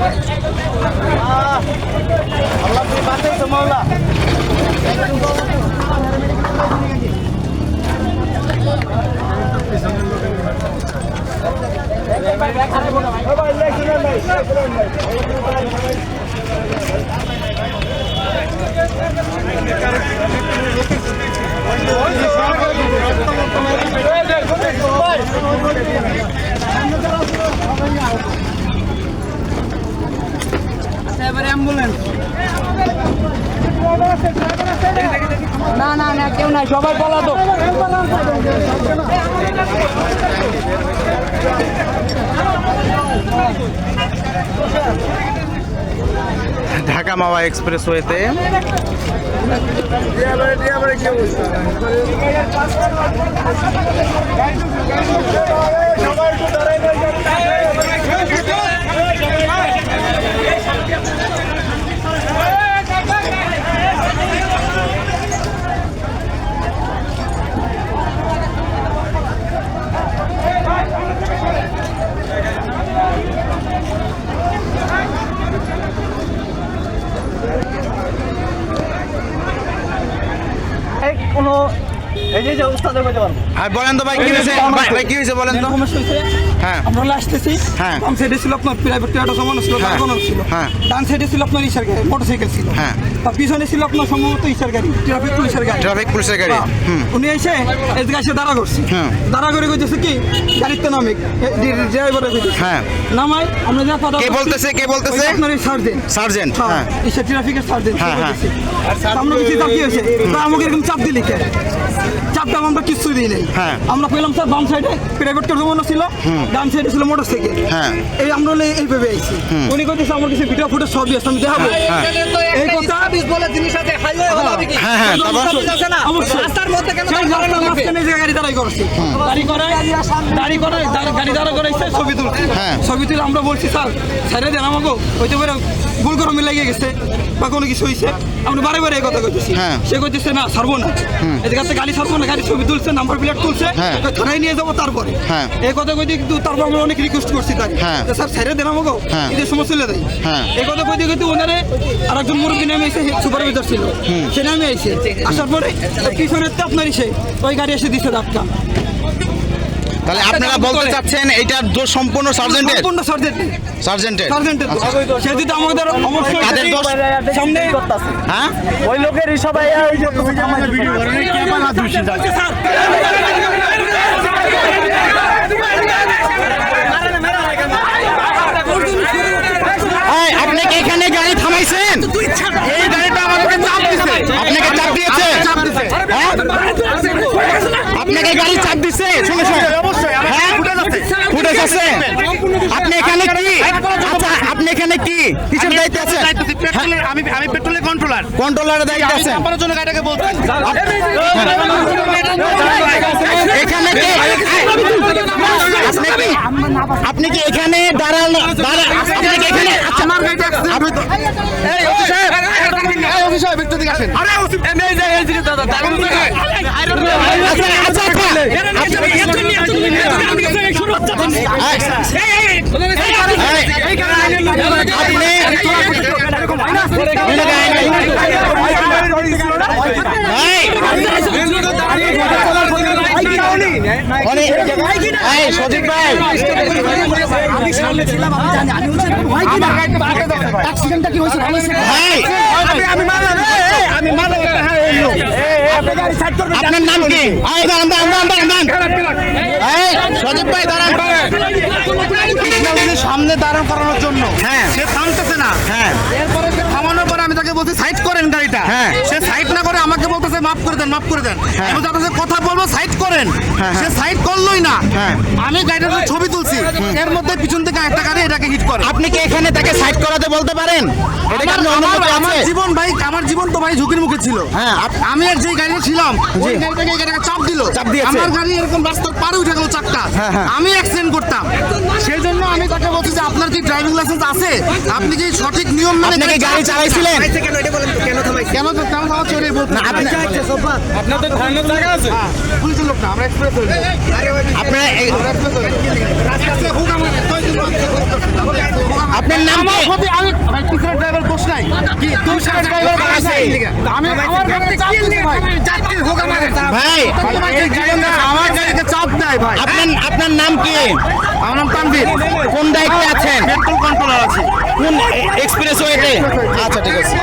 Ah, Allah beri batin semua Allah. না না না কেউ নাই সবাই বলা তো। ঢাকা মাওয়া এক্সপ্রেসওয়েতে। এই কোনো এই যে যে উস্তাদের কইতে পারব। আর বলেন তো ভাই কি হয়েছে? ভাই ভাই কি হয়েছে বলেন তো? হ্যাঁ। আমরা আসতেছি হ্যাঁ। বাম সাইডে ছিল আপনার প্রাইভেট টোয়োটা সামানো ছিল হ্যাঁ। ছিল। হ্যাঁ। ডান সাইডে ছিল আপনার ইসার গাড়ি মোটরসাইকেল ছিল। হ্যাঁ। তার পিছনে ছিল আপনার সম্ভবত ইসার গাড়ি ট্রাফিক পুলিশের গাড়ি। ট্রাফিক পুলিশের গাড়ি হ্যাঁ। উনি এসে এদিকে এসে দাঁড়া করছে। দাঁড়া করে কইতেছে কি গাড়িতে নামে ড্রাইভারে কইতেছে। হ্যাঁ। নামাই আমরা যা কথা কে বলতেছে, কে বলতেছে? আপনার সার্জেন্ট সার্জেন্ট হ্যাঁ ইসে ট্রাফিকের সার্জেন্ট হ্যাঁ, হ্যাঁ। আমরা কিছু চাপ কি হয়েছে তা আমাকে এরকম চাপ দিলি কে? চাপটা আমরা কিচ্ছু দিই নাই। হ্যাঁ। আমরা পেলাম স্যার বাম সাইডে প্রাইভেট কার জমানো ছিল ডান সাইডে ছিল মোটরসাইকেল হ্যাঁ। এই আমরা হলে এইভাবে আইছি। উনি কইতেছে আমার কাছে ভিডিও ফুটেজ সবই আছে আমি দেখাবো। হ্যাঁ। এই কথা বলে জিনিস আছে হাইওয়ে হলো কি? হ্যাঁ হ্যাঁ তারপর অবশ্যই। রাস্তার মধ্যে কেন? মাঝখানে যে গাড়ি দাঁড়াই করছে। গাড়ি করায় গাড়ি করায় গাড়ি দাঁড়া করাইছে ছবি তুলছে। হ্যাঁ। ছবি তুলে আমরা বলছি স্যার ছেড়ে দেন আমাকে হইতে পারে ভুল করে মিলে গেছে বা কোনো কিছু হয়েছে আমরা বারে বারে এই কথা কইতেছি। হ্যাঁ। সে কইতেছে না ছাড়বো না। এদিকে কাছে গাড়ি ছাড়বো না গাড়ি ছবি তুলছে নাম্বার প্লেট তুলছে হ্যাঁ। থানায় নিয়ে যাব তারপরে। হ্যাঁ। এই কথা কইতে কিন্তু তারপর আমরা অনেক রিকোয়েস্ট করছি তাকে। স্যার ছেড়ে দেন আমাকে। ঈদের সময় চলে হ্যাঁ। এই কথা কইতে কিন্তু ওনারে আরেকজন মুরব্বী নামে এসে সুপারভাইজার ছিল। সে নামে আইছে। আসার পরে পিছনে তো আপনার এসে ওই গাড়ি এসে দিছে ধাক্কা। তাহলে আপনারা বলতে চাচ্ছেন এইটার দোষ সম্পূর্ণ সার্জেন্টের? সম্পূর্ণ সার্জেন্ট সার্জেন্টের? সার্জেন্টের সে যদি আমাদের অবশ্যই কাদের দোষ? সামনে হ্যাঁ? ওই লোকেরই সবাই এই যে ভিডিও করে এই, আপনি কি এখানে গাড়ি থামাইছেন এই গাড়িটা আমাদেরকে চাপ দিছে আপনাকে চাপ দিয়েছে হ্যাঁ? আপনাকে গাড়ি চাপ দিছে শুনে শুনে হ্যাঁ ফুটেজ আছে আপনি এখানে কি আচ্ছা আপনি এখানে কি দায়িত্ব আছে আমি আমি পেট্রোলের কন্ট্রোলার কন্ট্রোলারের দায়িত্ব আছে আপনার জন্য গাড়িটাকে বলছেন এখানে আপনি কি এখানে দাঁড়ান আপনি কি এখানে আচ্ছা আমার গাড়িটা আপনি তো এই অফিস এই অফিস একটু দিকে আসেন আরে এই যে এই যে দাদা আচ্ছা আচ্ছা আচ্ছা সজিব ভাই আমি সামনে ছিলাম আমি জানি আমি হচ্ছে ভয় কি না অ্যাক্সিডেন্টটা কি হয়েছে ভালো ভাই আমি আমি মারলাম আমি মারলাম হ্যাঁ এই আপনি গাড়ি সাইড করবেন আপনার নাম কি এই দাঁড়ান দাঁড়ান দাঁড়ান দাঁড়ান এই সজিব ভাই দাঁড়ান সামনে দাঁড়ান করানোর জন্য হ্যাঁ। দেন মাফ করে দেন। হ্যাঁ। আমি তাদের সাথে কথা বলব সাইড করেন। হ্যাঁ, সে হ্যাঁ। সাইড করলোই না। হ্যাঁ। আমি গাড়িটার ছবি তুলছি। এর মধ্যে পিছন থেকে একটা গাড়ি এটাকে হিট করে। আপনি কি এখানে তাকে সাইড করাতে বলতে পারেন? আমার- আপনার জীবন ভাই আমার জীবন তো ভাই ঝুঁকির মুখে ছিল। হ্যাঁ, আমি আর যেই গাড়িতে ছিলাম ওই গাড়িটাকে চাপ দিল। চাপ দিয়েছে। আমার গাড়ি এরকম রাস্তার পারে উঠে গেল চাকটা হ্যাঁ, হ্যাঁ। আমি অ্যাক্সিডেন্ট করতাম। সেই জন্য আমি তাকে বলছি যে আপনার কি ড্রাইভিং লাইসেন্স আছে? আপনি কি সঠিক নিয়ম মানে আপনি কি গাড়ি চালাইছিলেন? কেন কেন কেন চালাচ্ছি ওটাই বলতে না, আপনি- পুলিশের লোক না আমরা এক্সপ্রেস হয়ে আপনার নাম কি? আমি ভাই পিছনের ড্রাইভার দোষ নাই। কি পিছনের ড্রাইভার দোষ নাই? আমি আমার গাড়িতে চাপ দিছে ভাই। ভাই। এই জীবনে আমার গাড়িতে চাপ দেয় ভাই। আপনার আপনার নাম কি? আমার নাম তানভীর। কোন দায়িত্বে আছেন? পেট্রোল কন্ট্রোলার আছে। কোন এক্সপ্রেস ওয়েতে আচ্ছা ঠিক আছে।